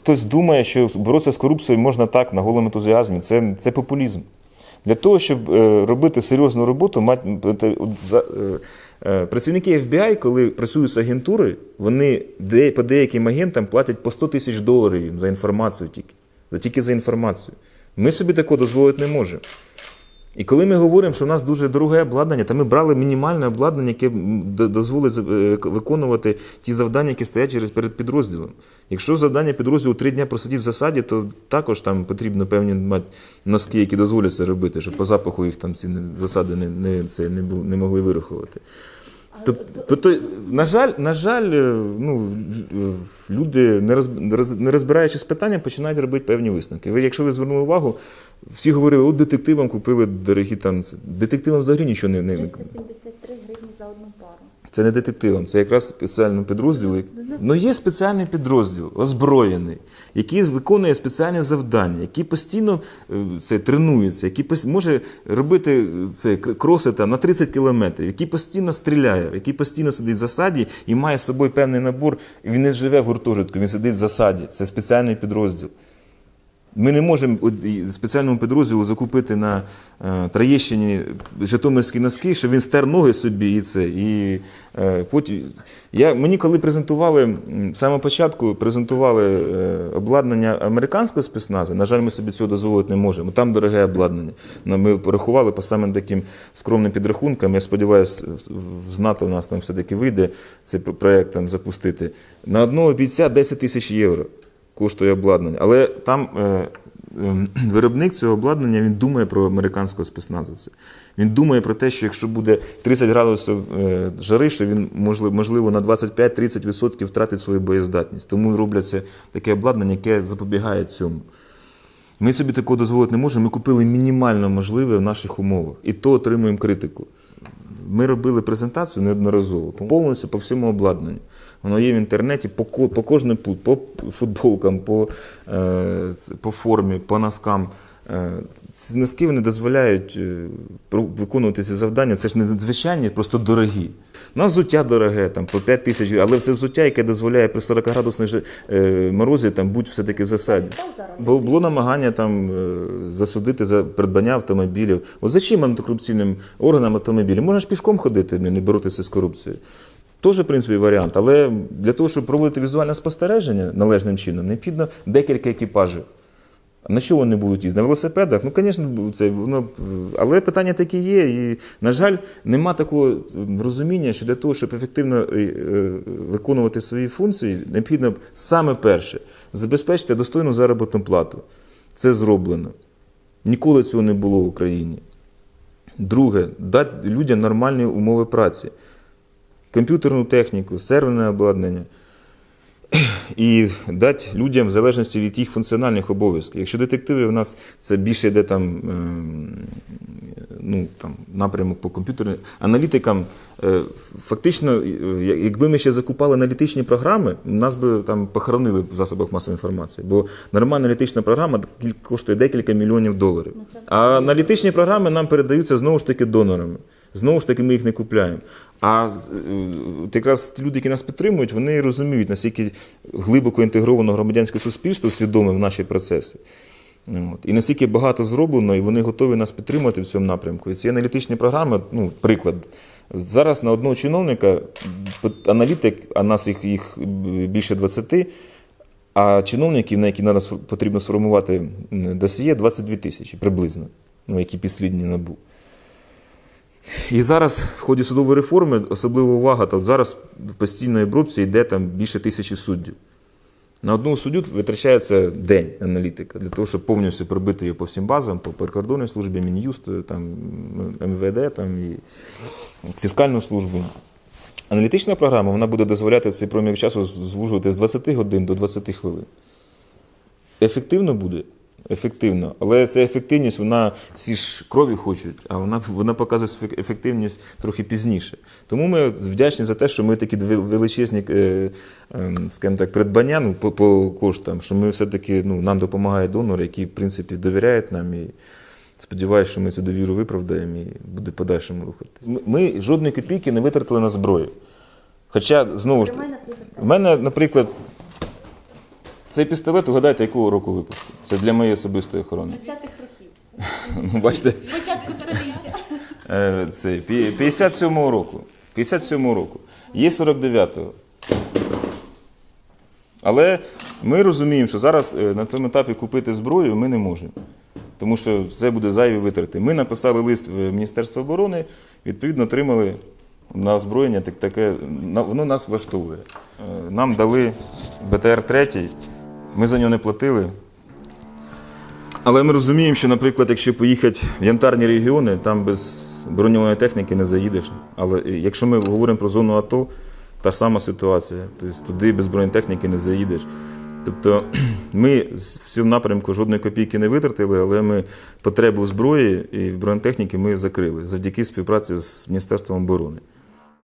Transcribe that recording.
Хтось думає, що боротися з корупцією можна так, на голому ентузіазмі. Це, це популізм. Для того, щоб е, робити серйозну роботу, е, е, працівники FBI, коли працюють з агентури, вони по деяким агентам платять по 100 тисяч доларів за інформацію тільки. Тільки за інформацію. Ми собі такого дозволити не можемо. І коли ми говоримо, що у нас дуже дороге обладнання, то ми брали мінімальне обладнання, яке дозволить е, виконувати ті завдання, які стоять через перед підрозділом. Якщо завдання підрозділу три дні просидів в засаді, то також там потрібно певні мати носки, які дозволять це робити, щоб по запаху їх там ці засади не, не, це, не, не могли вирахувати. Тобто, на жаль, на жаль, е, ну, люди, не розбираючись з питанням, починають робити певні висновки. Ви, якщо ви звернули увагу, всі говорили, от детективам купили дорогі там. Детективам взагалі нічого не, не це не детективам, це якраз спеціальний підрозділ. Ну є спеціальний підрозділ, озброєний, який виконує спеціальні завдання, який постійно е, це тренується, який може робити е, це кр- кроси там, на 30 кілометрів, який постійно стріляє, який постійно сидить в засаді і має з собою певний набор. Він не живе в гуртожитку, він сидить в засаді. Це спеціальний підрозділ. Ми не можемо спеціальному підрозділу закупити на е, Троєщині житомирські носки, що він стер ноги собі і це. І, е, потім, я, мені коли презентували, самого початку презентували е, обладнання американського спецназу, на жаль, ми собі цього дозволити не можемо. Там дороге обладнання. Ну, Ми порахували по самим таким скромним підрахункам. Я сподіваюся, з НАТО у нас там все-таки вийде цей проєкт там запустити. На одного бійця 10 тисяч євро коштує обладнання. Але там е, е, виробник цього обладнання він думає про американського спецназовця. Він думає про те, що якщо буде 30 градусів е, жари, що він можливо, можливо на 25-30% втратить свою боєздатність. Тому робляться таке обладнання, яке запобігає цьому. Ми собі такого дозволити не можемо. Ми купили мінімально можливе в наших умовах. І то отримуємо критику. Ми робили презентацію неодноразово, повністю по всьому обладнанню. Воно є в інтернеті по, по кожному пут, по футболкам, по, е, по формі, по носкам. Е, ці носки вони дозволяють е, виконувати ці завдання. Це ж не звичайні, просто дорогі. У нас взуття дороге, там, по 5 тисяч, але це взуття, яке дозволяє при 40 градусній е, морозі там, бути все-таки в засаді. Бо було намагання там засудити за придбання автомобілів. От зачем антикорупційним органам автомобілів? Можна ж пішком ходити, не боротися з корупцією. Теж, в принципі, варіант. Але для того, щоб проводити візуальне спостереження належним чином, необхідно декілька екіпажів. На що вони будуть їздити? На велосипедах? Ну, звісно, це воно. Але питання такі є. І, на жаль, нема такого розуміння, що для того, щоб ефективно е, е, виконувати свої функції, необхідно саме перше забезпечити достойну заробітну плату. Це зроблено. Ніколи цього не було в Україні. Друге, дати людям нормальні умови праці, комп'ютерну техніку, серверне обладнання і дати людям в залежності від їх функціональних обов'язків. Якщо детективи в нас це більше йде там, ем, ну, там напрямок по комп'ютерним аналітикам, е, фактично, е, якби ми ще закупали аналітичні програми, нас би там похоронили в засобах масової інформації. Бо нормальна аналітична програма коштує декілька мільйонів доларів. А аналітичні програми нам передаються знову ж таки донорами. Знову ж таки, ми їх не купляємо. А е, якраз люди, які нас підтримують, вони розуміють, наскільки глибоко інтегровано громадянське суспільство свідоме в наші процеси. От. І наскільки багато зроблено, і вони готові нас підтримати в цьому напрямку. І ці аналітичні програми, ну, приклад. Зараз на одного чиновника аналітик, а нас їх, їх більше 20, а чиновників, на які зараз потрібно сформувати м, досьє, 22 тисячі приблизно, ну, які підслідні набу. І зараз в ході судової реформи особлива увага, то зараз в постійної обробці йде там більше тисячі суддів. На одного суддю витрачається день аналітика для того, щоб повністю пробити його по всім базам, по прикордонній службі, Мін'юсту, там, МВД там, і фіскальну службу. Аналітична програма вона буде дозволяти цей проміжок часу звужувати з 20 годин до 20 хвилин. Ефективно буде? Ефективно. Але ця ефективність, вона всі ж крові хочуть, а вона, вона показує ефективність трохи пізніше. Тому ми вдячні за те, що ми такі величезні е, е, скажімо так, придбання ну, по, по коштам, що ми все-таки ну, нам допомагає донор, який, в принципі, довіряють нам. І сподіваюся, що ми цю довіру виправдаємо і буде подальшому рухатись. Ми, жодної копійки не витратили на зброю. Хоча, знову ж в мене, наприклад, Цей пістолет, угадайте, якого року випуску? Це для моєї особистої охорони. 30-х років. Ну, бачите, Початку століття. е, це 57-го року. 57-го року. Є 49-го. Але ми розуміємо, що зараз е, на тому етапі купити зброю ми не можемо. Тому що це буде зайві витрати. Ми написали лист в Міністерство оборони, відповідно, отримали на озброєння так- таке, воно нас влаштовує. Е, Нам дали БТР-3, ми за нього не платили. Але ми розуміємо, що, наприклад, якщо поїхати в янтарні регіони, там без броньованої техніки не заїдеш. Але якщо ми говоримо про зону АТО, та ж сама ситуація. Тобто туди без бронетехніки не заїдеш. Тобто ми в цьому напрямку жодної копійки не витратили, але ми потребу зброї і бронетехніки ми закрили завдяки співпраці з Міністерством оборони.